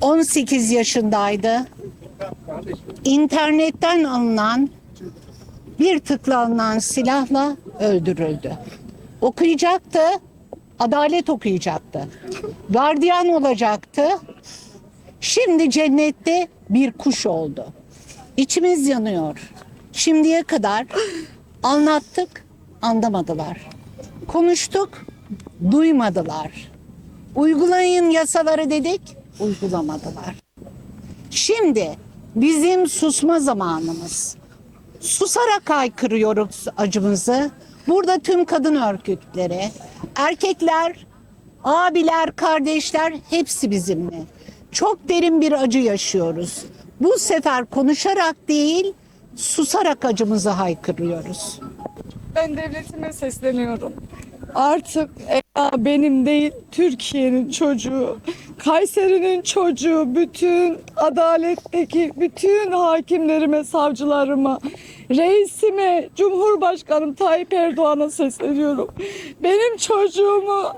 18 yaşındaydı. İnternetten alınan bir tıkla alınan silahla öldürüldü. Okuyacaktı, adalet okuyacaktı. Gardiyan olacaktı. Şimdi cennette bir kuş oldu. İçimiz yanıyor. Şimdiye kadar anlattık, anlamadılar. Konuştuk, duymadılar. Uygulayın yasaları dedik, uygulamadılar. Şimdi bizim susma zamanımız. Susarak haykırıyoruz acımızı. Burada tüm kadın örgütleri, erkekler, abiler, kardeşler hepsi bizimle. Çok derin bir acı yaşıyoruz. Bu sefer konuşarak değil, susarak acımızı haykırıyoruz. Ben devletime sesleniyorum. Artık benim değil, Türkiye'nin çocuğu, Kayseri'nin çocuğu, bütün adaletteki bütün hakimlerime, savcılarıma, reisime, Cumhurbaşkanım Tayyip Erdoğan'a sesleniyorum. Benim çocuğumu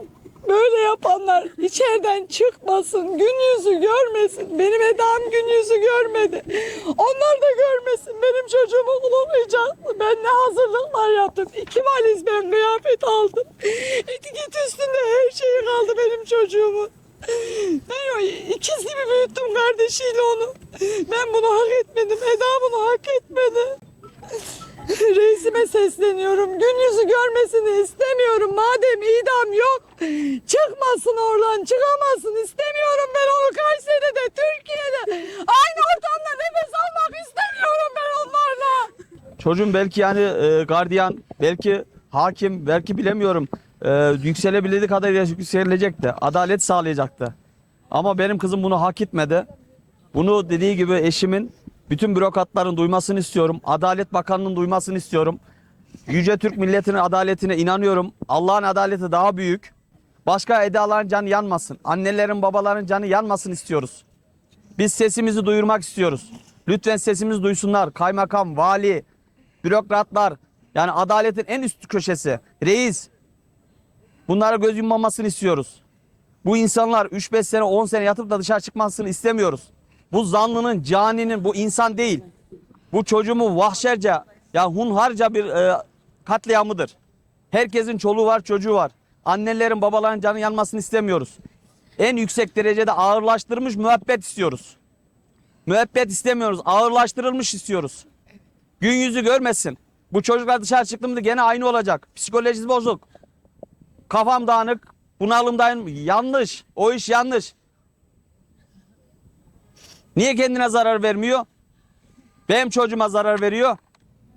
böyle yapanlar içeriden çıkmasın, gün yüzü görmesin. Benim Eda'm gün yüzü görmedi. Onlar da görmesin. Benim çocuğumu bulamayacak. Ben ne hazırlıklar yaptım. İki valiz ben kıyafet aldım. Etiket üstünde her şeyi kaldı benim çocuğumun. Ben o ikiz gibi büyüttüm kardeşiyle onu. Ben bunu hak etmedim. Eda bunu hak etmedi. Reisime sesleniyorum. Gün yüzü görmesini istemiyorum. Çıkmasın oradan çıkamasın. İstemiyorum ben onu Kayseri'de, Türkiye'de. Aynı ortamda nefes almak istemiyorum ben onlarla. Çocuğum belki yani e, gardiyan, belki hakim, belki bilemiyorum. E, yükselebildiği kadar yükselecekti. Adalet sağlayacaktı. Ama benim kızım bunu hak etmedi. Bunu dediği gibi eşimin bütün bürokratların duymasını istiyorum. Adalet Bakanı'nın duymasını istiyorum. Yüce Türk milletinin adaletine inanıyorum. Allah'ın adaleti daha büyük. Başka edaların canı yanmasın. Annelerin babaların canı yanmasın istiyoruz. Biz sesimizi duyurmak istiyoruz. Lütfen sesimizi duysunlar. Kaymakam, vali, bürokratlar. Yani adaletin en üst köşesi. Reis. Bunlara göz yummamasını istiyoruz. Bu insanlar 3-5 sene 10 sene yatıp da dışarı çıkmasını istemiyoruz. Bu zanlının, caninin bu insan değil. Bu çocuğumun vahşerce ya hunharca bir e, katliamıdır. Herkesin çoluğu var çocuğu var. Annelerin babaların canı yanmasını istemiyoruz. En yüksek derecede ağırlaştırılmış müebbet istiyoruz. Müebbet istemiyoruz. Ağırlaştırılmış istiyoruz. Gün yüzü görmesin. Bu çocuklar dışarı çıktığımda gene aynı olacak. Psikolojisi bozuk. Kafam dağınık. Bunalımdayım. Yanlış. O iş yanlış. Niye kendine zarar vermiyor? Benim çocuğuma zarar veriyor.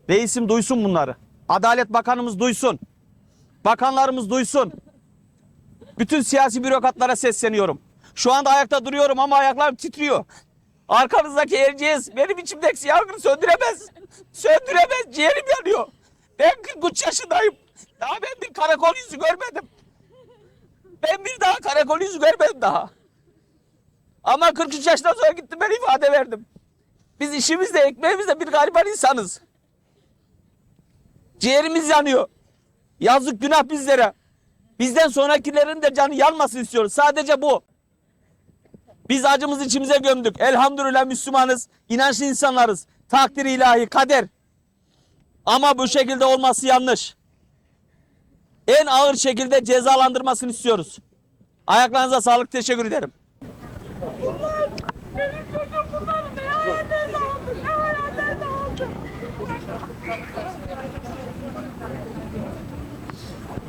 Reisim duysun bunları. Adalet Bakanımız duysun. Bakanlarımız duysun. Bütün siyasi bürokratlara sesleniyorum. Şu anda ayakta duruyorum ama ayaklarım titriyor. Arkanızdaki Erciyes benim içimdeki yangını söndüremez. Söndüremez. Ciğerim yanıyor. Ben 43 yaşındayım. Daha ben bir karakol yüzü görmedim. Ben bir daha karakol yüzü görmedim daha. Ama 43 yaşından sonra gittim ben ifade verdim. Biz işimizde, ekmeğimizde bir gariban insanız. Ciğerimiz yanıyor. Yazık günah bizlere. Bizden sonrakilerin de canı yanmasın istiyoruz. Sadece bu. Biz acımızı içimize gömdük. Elhamdülillah Müslümanız. inançlı insanlarız. Takdir ilahi, kader. Ama bu şekilde olması yanlış. En ağır şekilde cezalandırmasını istiyoruz. Ayaklarınıza sağlık. Teşekkür ederim. Benim çocuğum bunları ne hayallerine aldı, ne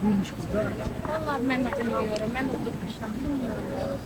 hayallerine aldı. Vallahi ben de bilmiyorum. Ben de bilmiyorum.